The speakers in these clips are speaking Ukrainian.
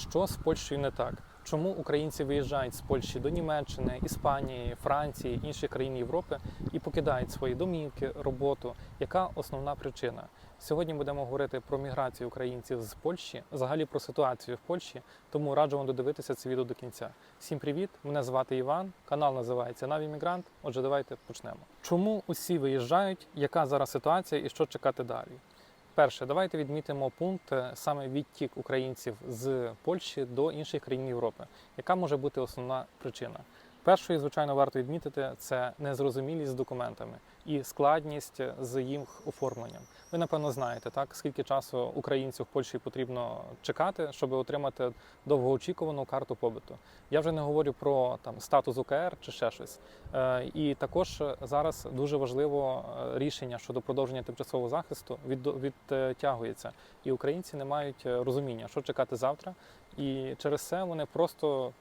Що з Польщею не так? Чому українці виїжджають з Польщі до Німеччини, Іспанії, Франції, інших країн Європи і покидають свої домівки, роботу? Яка основна причина? Сьогодні будемо говорити про міграцію українців з Польщі, взагалі про ситуацію в Польщі. Тому раджу вам додивитися це відео до кінця. Всім привіт! Мене звати Іван. Канал називається Наві Мігрант. Отже, давайте почнемо. Чому усі виїжджають? Яка зараз ситуація і що чекати далі? Перше, давайте відмітимо пункт е, саме відтік українців з Польщі до інших країн Європи. Яка може бути основна причина? Першою, звичайно, варто відмітити це незрозумілість з документами і складність з їх оформленням. Ви напевно знаєте, так скільки часу українцю в Польщі потрібно чекати, щоб отримати довгоочікувану карту побиту. Я вже не говорю про там статус УКР чи ще щось. Е, і також зараз дуже важливо е, рішення щодо продовження тимчасового захисту від, відтягується, і українці не мають е, розуміння, що чекати завтра. І через це вони просто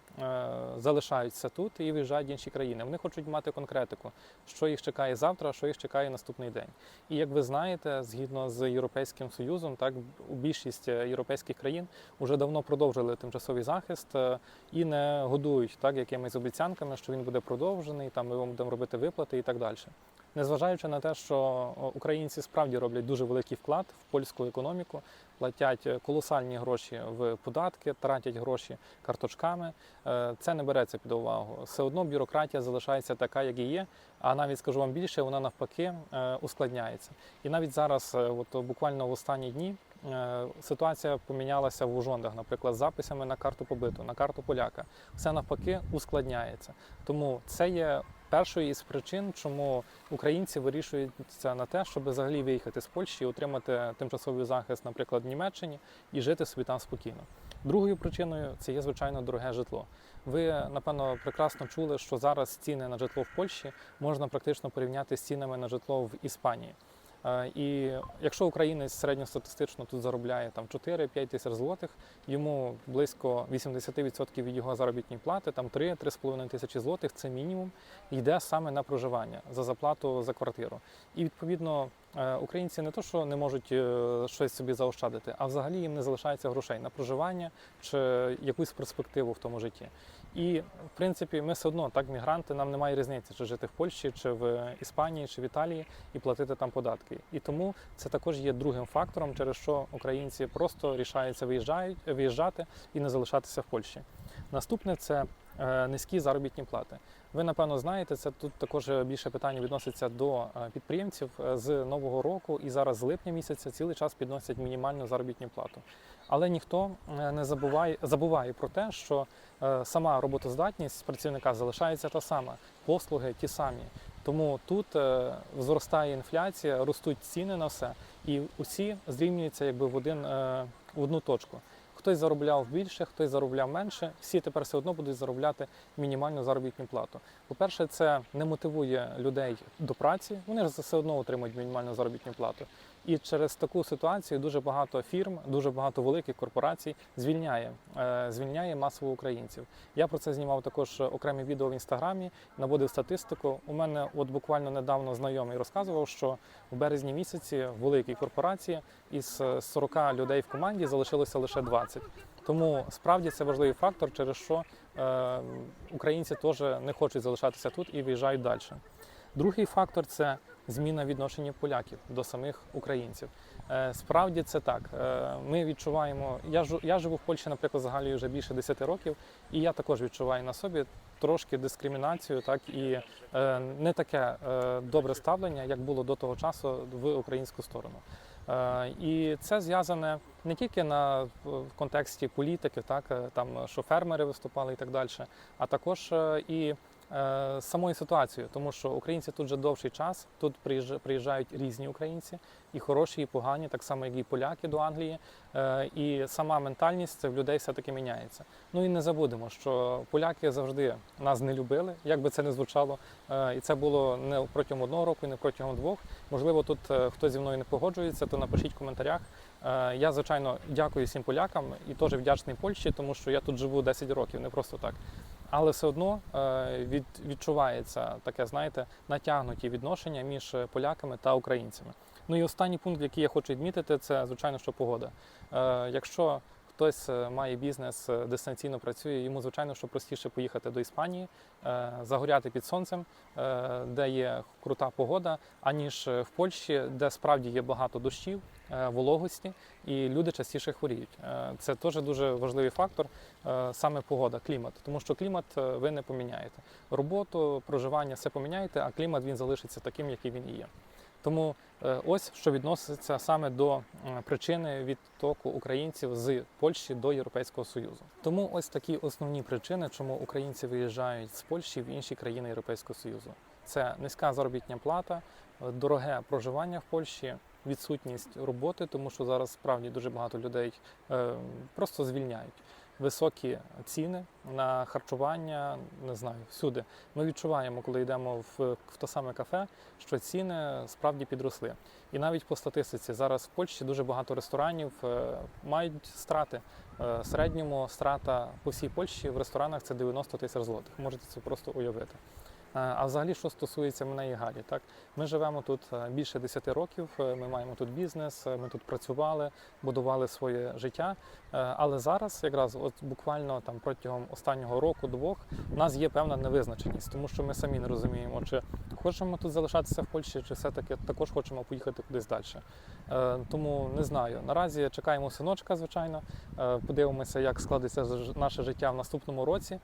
залишаються тут і виїжджають в інші країни. Вони хочуть мати конкретику, що їх чекає завтра, що їх чекає наступний день. І як ви знаєте, згідно з Європейським Союзом, так у більшість е, європейських країн вже давно продовжили тимчасовий захист е, і не годують так якимись обіцянками, що він буде продовжений, там ми будемо робити виплати і так далі. Незважаючи на те, що українці справді роблять дуже великий вклад в польську економіку, платять е, колосальні гроші в податки, тратять гроші карточками. е, Це не береться під увагу. Все одно бюрократія залишається така, як і є. А навіть скажу вам більше, вона навпаки е, ускладняється. І навіть зараз, от буквально в останні дні, ситуація помінялася в Ужондах, наприклад, з записами на карту побиту, на карту поляка. Все навпаки ускладняється. Тому це є першою із причин, чому українці вирішуються на те, щоб взагалі виїхати з Польщі отримати тимчасовий захист, наприклад, в Німеччині і жити собі там спокійно. Другою причиною це є звичайно дороге житло. Ви напевно прекрасно чули, що зараз ціни на житло в Польщі можна практично порівняти з цінами на житло в Іспанії. Е, І якщо українець середньостатистично тут заробляє там 4-5 тисяч злотих, йому близько 80% від його заробітної плати, там 3-3,5 тисячі злотих, це мінімум, йде саме на проживання за заплату за квартиру. І відповідно українці не то, що не можуть е, щось собі заощадити, а взагалі їм не залишається грошей на проживання чи якусь перспективу в тому житті. І в принципі, ми все одно так, мігранти, нам немає різниці, чи жити в Польщі, чи в Іспанії, чи в Італії і платити там податки. І тому це також є другим фактором, через що українці просто рішаються виїжджати і не залишатися в Польщі. Наступне це е, низькі заробітні плати. Ви напевно знаєте, це тут також більше питання відноситься до е, підприємців Е, з нового року і зараз з липня місяця цілий час підносять мінімальну заробітну плату. Але ніхто е, не забуває забуває про те, що е, сама роботоздатність працівника залишається та сама, послуги ті самі. Тому тут е, зростає інфляція, ростуть ціни на все, і усі зрівнюються якби в один е, в одну точку. Хтось заробляв більше, хтось заробляв менше. Всі тепер все одно будуть заробляти мінімальну заробітну плату. По-перше, це не мотивує людей до праці. Вони ж все одно отримують мінімальну заробітну плату. І через таку ситуацію дуже багато фірм, дуже багато великих корпорацій звільняє, е, звільняє масово українців. Я про це знімав також окремі відео в інстаграмі, наводив статистику. У мене от буквально недавно знайомий розказував, що в березні місяці великій корпорації із 40 людей в команді залишилося лише 20. Тому справді це важливий фактор, через що е, українці теж не хочуть залишатися тут і виїжджають далі. Другий фактор це зміна відношення поляків до самих українців. Е, Справді це так. Е, Ми відчуваємо. Я жу- я живу в Польщі, наприклад, взагалі вже більше 10 років, і я також відчуваю на собі трошки дискримінацію, так і е, не таке добре ставлення, як було до того часу в українську сторону. І це зв'язане не тільки на в контексті політики, так там що фермери виступали і так далі, а також і самою ситуацією, тому що українці тут вже довший час, тут приїжджають різні українці, і хороші, і погані, так само як і поляки до Англії. Е, І сама ментальність в людей все-таки міняється. Ну і не забудемо, що поляки завжди нас не любили, як би це не звучало. Е, І це було не протягом одного року, не протягом двох. Можливо, тут е, хтось зі мною не погоджується, то напишіть в коментарях. Е, Я, звичайно, дякую всім полякам і теж вдячний Польщі, тому що я тут живу 10 років, не просто так. Але все одно е, від, відчувається таке, знаєте, натягнуті відношення між поляками та українцями. Ну і останній пункт, який я хочу відмітити, це звичайно, що погода. Е, Якщо хтось е, має бізнес, е, дистанційно працює, йому звичайно, що простіше поїхати до Іспанії, е, загоряти під сонцем, де є крута погода, аніж в Польщі, де справді є багато дощів, вологості, і люди частіше хворіють. Це теж дуже важливий фактор, саме погода, клімат, тому що клімат ви не поміняєте. Роботу, проживання все поміняєте, а клімат він залишиться таким, який він і є. Тому е, ось що відноситься саме до е, причини відтоку українців з Польщі до Європейського Союзу. Тому ось такі основні причини, чому українці виїжджають з Польщі в інші країни Європейського Союзу. Це низька заробітня плата, е, дороге проживання в Польщі, відсутність роботи, тому що зараз справді дуже багато людей просто звільняють. Високі ціни на харчування, не знаю, всюди. Ми відчуваємо, коли йдемо в, в те саме кафе, що ціни справді підросли. І навіть по статистиці зараз в Польщі дуже багато ресторанів е, мають страти. Е, в середньому страта по всій Польщі в ресторанах це 90 тисяч злотих. Можете це просто уявити. Е, А взагалі, що стосується мене і Галі, так ми живемо тут е, більше 10 років. е, Ми маємо тут бізнес, ми тут працювали, будували своє життя. Але зараз, якраз, от буквально там протягом останнього року, двох, у нас є певна невизначеність, тому що ми самі не розуміємо, чи хочемо тут залишатися в Польщі, чи все-таки також хочемо поїхати кудись далі. Тому не знаю. Наразі чекаємо синочка, звичайно. Подивимося, як складеться наше життя в наступному році.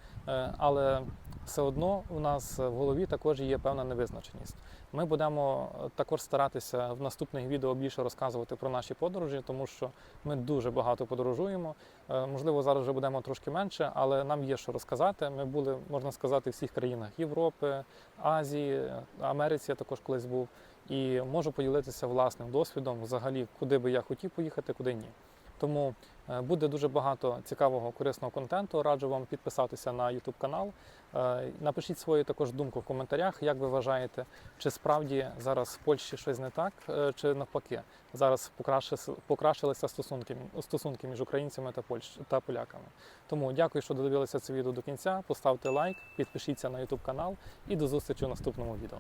Але все одно у нас в голові також є певна невизначеність. Ми будемо е, також старатися в наступних відео більше розказувати про наші подорожі, тому що ми дуже багато подорожуємо. Е, Можливо, зараз вже будемо трошки менше, але нам є що розказати. Ми були, можна сказати, в всіх країнах Європи, Азії, Америці. Я також колись був. І можу поділитися власним досвідом, взагалі, куди би я хотів поїхати, куди ні. Тому е, буде дуже багато цікавого корисного контенту. Раджу вам підписатися на YouTube канал. Е, Напишіть свою також думку в коментарях, як ви вважаєте, чи справді зараз в Польщі щось не так, е, чи навпаки зараз покращилися стосунки, стосунки між українцями та Польщ та поляками. Тому дякую, що додивилися це відео до кінця. Поставте лайк, підпишіться на YouTube канал і до зустрічі в наступному відео.